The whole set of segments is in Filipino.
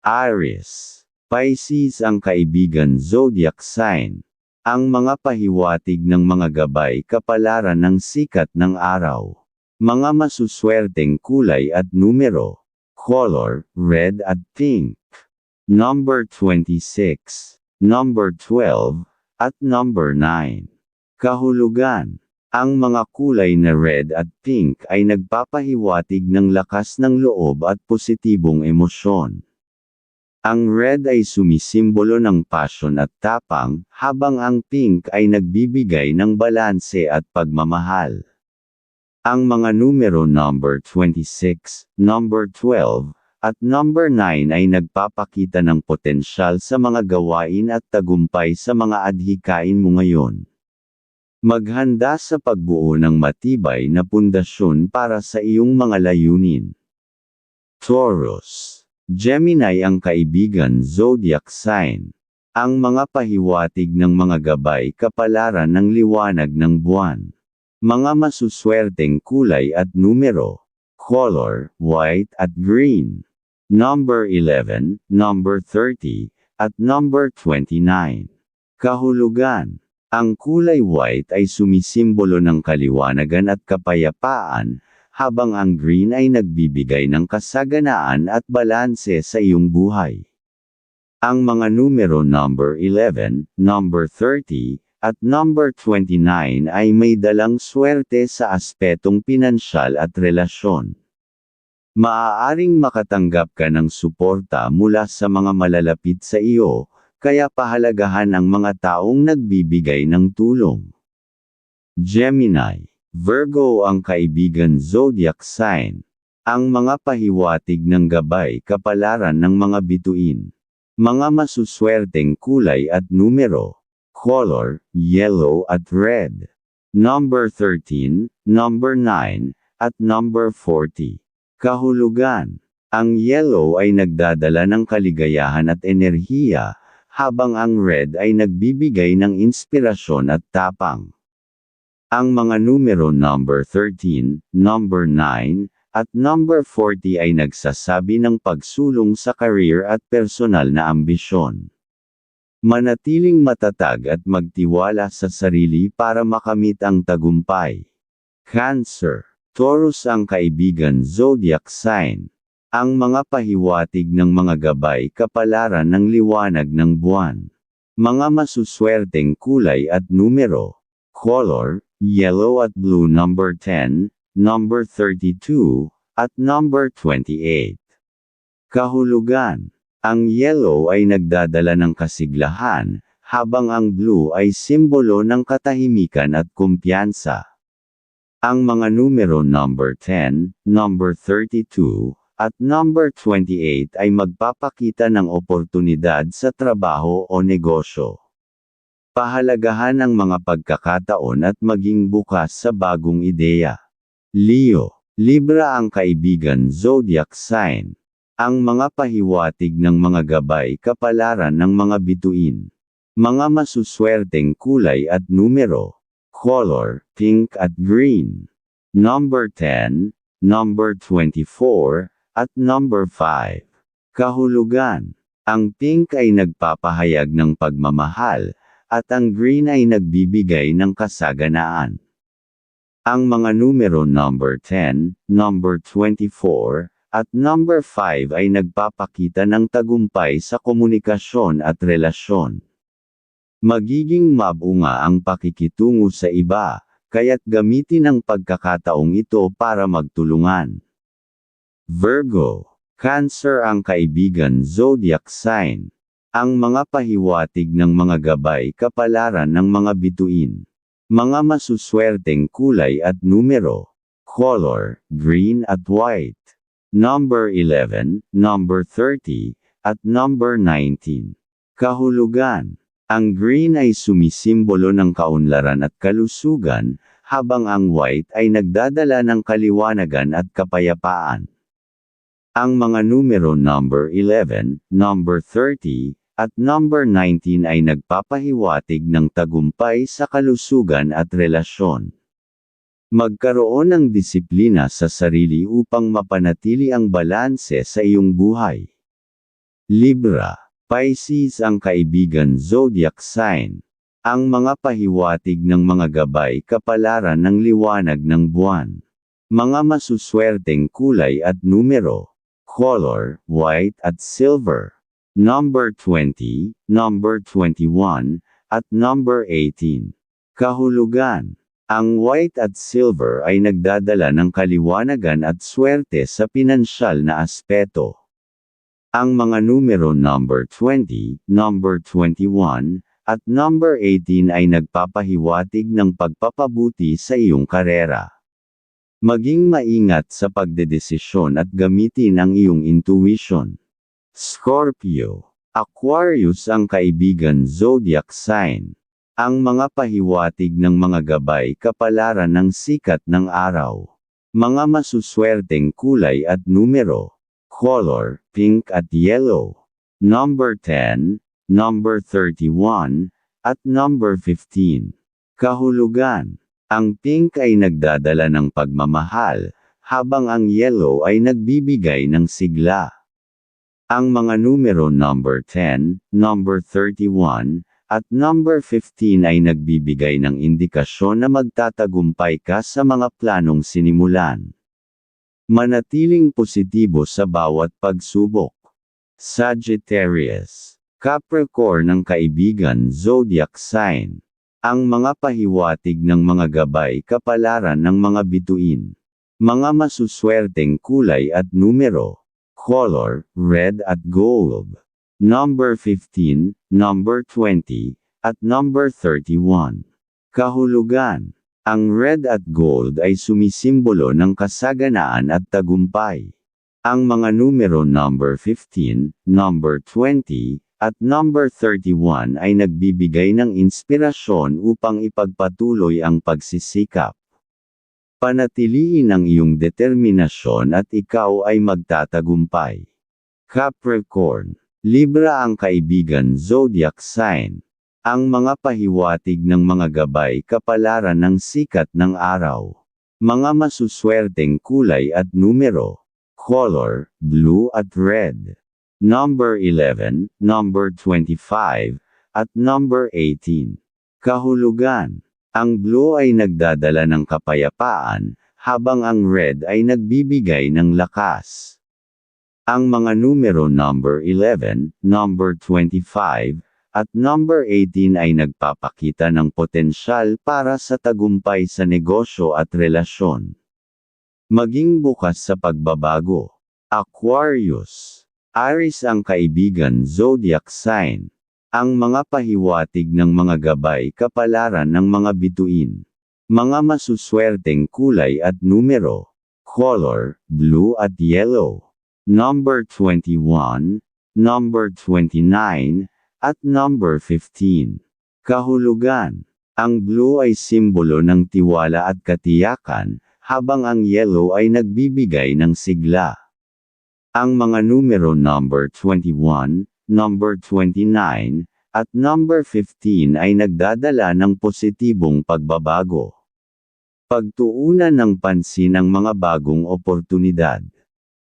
Aries. Pisces ang kaibigan zodiac sign. Ang mga pahiwatig ng mga gabay kapalaran ng sikat ng araw. Mga masuswerteng kulay at numero. Color, red at pink. Number 26, number 12, at number 9. Kahulugan. Ang mga kulay na red at pink ay nagpapahiwatig ng lakas ng loob at positibong emosyon. Ang red ay sumisimbolo ng passion at tapang, habang ang pink ay nagbibigay ng balanse at pagmamahal. Ang mga numero number 26, number 12, at number 9 ay nagpapakita ng potensyal sa mga gawain at tagumpay sa mga adhikain mo ngayon. Maghanda sa pagbuo ng matibay na pundasyon para sa iyong mga layunin. Taurus. Gemini ang kaibigan zodiac sign. Ang mga pahiwatig ng mga gabay kapalaran ng liwanag ng buwan. Mga masuswerteng kulay at numero. Color, white at green. Number 11, number 30, at number 29. Kahulugan. Ang kulay white ay sumisimbolo ng kaliwanagan at kapayapaan, habang ang green ay nagbibigay ng kasaganaan at balanse sa iyong buhay. Ang mga numero number 11, number 30, at number 29 ay may dalang swerte sa aspetong pinansyal at relasyon. Maaaring makatanggap ka ng suporta mula sa mga malalapit sa iyo, kaya pahalagahan ang mga taong nagbibigay ng tulong. Gemini, Virgo ang kaibigan zodiac sign. Ang mga pahiwatig ng gabay kapalaran ng mga bituin. Mga masuswerteng kulay at numero. Color, yellow at red. Number 13, number 9, at number 40. Kahulugan. Ang yellow ay nagdadala ng kaligayahan at enerhiya, habang ang red ay nagbibigay ng inspirasyon at tapang. Ang mga numero number 13, number 9, at number 40 ay nagsasabi ng pagsulong sa career at personal na ambisyon. Manatiling matatag at magtiwala sa sarili para makamit ang tagumpay. Cancer. Taurus ang kaibigan zodiac sign. Ang mga pahiwatig ng mga gabay kapalaran ng liwanag ng buwan. Mga masuswerteng kulay at numero. Color, yellow at blue number 10, number 32, at number 28. Kahulugan. Ang yellow ay nagdadala ng kasiglahan, habang ang blue ay simbolo ng katahimikan at kumpiyansa. Ang mga numero number 10, number 32, at number 28 ay magpapakita ng oportunidad sa trabaho o negosyo. Pahalagahan ang mga pagkakataon at maging bukas sa bagong ideya. Leo, Libra ang kaibigan zodiac sign. Ang mga pahiwatig ng mga gabay kapalaran ng mga bituin. Mga masuswerteng kulay at numero. Color, pink at green. Number 10, number 24, at number 5. Kahulugan. Ang pink ay nagpapahayag ng pagmamahal, at ang green ay nagbibigay ng kasaganaan. Ang mga numero number 10, number 24, at number 5 ay nagpapakita ng tagumpay sa komunikasyon at relasyon. Magiging mabunga ang pakikitungo sa iba, kaya't gamitin ang pagkakataong ito para magtulungan. Virgo, Cancer ang kaibigan zodiac sign. Ang mga pahiwatig ng mga gabay kapalaran ng mga bituin. Mga masuswerteng kulay at numero. Color, green at white. Number 11, number 30, at number 19. Kahulugan. Ang green ay sumisimbolo ng kaunlaran at kalusugan, habang ang white ay nagdadala ng kaliwanagan at kapayapaan. Ang mga numero number 11, number 30, at number 19 ay nagpapahiwatig ng tagumpay sa kalusugan at relasyon. Magkaroon ng disiplina sa sarili upang mapanatili ang balanse sa iyong buhay. Libra, Pisces ang kaibigan zodiac sign. Ang mga pahiwatig ng mga gabay kapalaran ng liwanag ng buwan. Mga masuswerteng kulay at numero. Color, white at silver. Number 20, number 21, at number 18. Kahulugan. Ang white at silver ay nagdadala ng kaliwanagan at swerte sa pinansyal na aspeto. Ang mga numero number 20, number 21, at number 18 ay nagpapahiwatig ng pagpapabuti sa iyong karera. Maging maingat sa pagdedesisyon at gamitin ang iyong intuition. Scorpio. Aquarius ang kaibigan zodiac sign. Ang mga pahiwatig ng mga gabay kapalaran ng sikat ng araw. Mga masuswerteng kulay at numero. Color, pink at yellow. Number 10, number 31, at number 15. Kahulugan. Ang pink ay nagdadala ng pagmamahal, habang ang yellow ay nagbibigay ng sigla. Ang mga numero number 10, number 31, at number 15 ay nagbibigay ng indikasyon na magtatagumpay ka sa mga planong sinimulan. Manatiling positibo sa bawat pagsubok. Sagittarius. Capricorn ng kaibigan zodiac sign. Ang mga pahiwatig ng mga gabay kapalaran ng mga bituin. Mga masuswerteng kulay at numero. Color, red at gold number 15, number 20, at number 31. Kahulugan. Ang red at gold ay sumisimbolo ng kasaganaan at tagumpay. Ang mga numero number 15, number 20, at number 31 ay nagbibigay ng inspirasyon upang ipagpatuloy ang pagsisikap. Panatiliin ang iyong determinasyon at ikaw ay magtatagumpay. Capricorn Libra ang kaibigan zodiac sign. Ang mga pahiwatig ng mga gabay kapalaran ng sikat ng araw. Mga masuswerteng kulay at numero. Color, blue at red. Number 11, number 25, at number 18. Kahulugan. Ang blue ay nagdadala ng kapayapaan, habang ang red ay nagbibigay ng lakas. Ang mga numero number 11, number 25, at number 18 ay nagpapakita ng potensyal para sa tagumpay sa negosyo at relasyon. Maging bukas sa pagbabago. Aquarius. Aris ang kaibigan zodiac sign. Ang mga pahiwatig ng mga gabay kapalaran ng mga bituin. Mga masuswerteng kulay at numero. Color, blue at yellow number 21, number 29, at number 15. Kahulugan. Ang blue ay simbolo ng tiwala at katiyakan, habang ang yellow ay nagbibigay ng sigla. Ang mga numero number 21, number 29, at number 15 ay nagdadala ng positibong pagbabago. Pagtuunan ng pansin ang mga bagong oportunidad.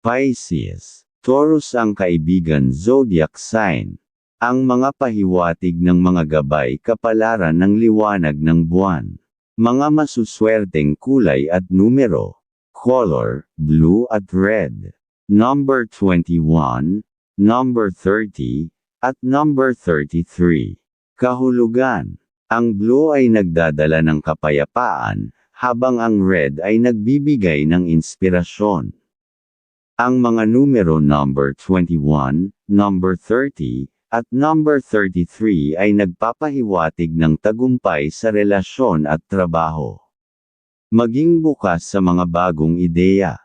Pisces. Taurus ang kaibigan zodiac sign. Ang mga pahiwatig ng mga gabay kapalaran ng liwanag ng buwan. Mga masuswerteng kulay at numero. Color, blue at red. Number 21, number 30, at number 33. Kahulugan. Ang blue ay nagdadala ng kapayapaan, habang ang red ay nagbibigay ng inspirasyon. Ang mga numero number 21, number 30, at number 33 ay nagpapahiwatig ng tagumpay sa relasyon at trabaho. Maging bukas sa mga bagong ideya.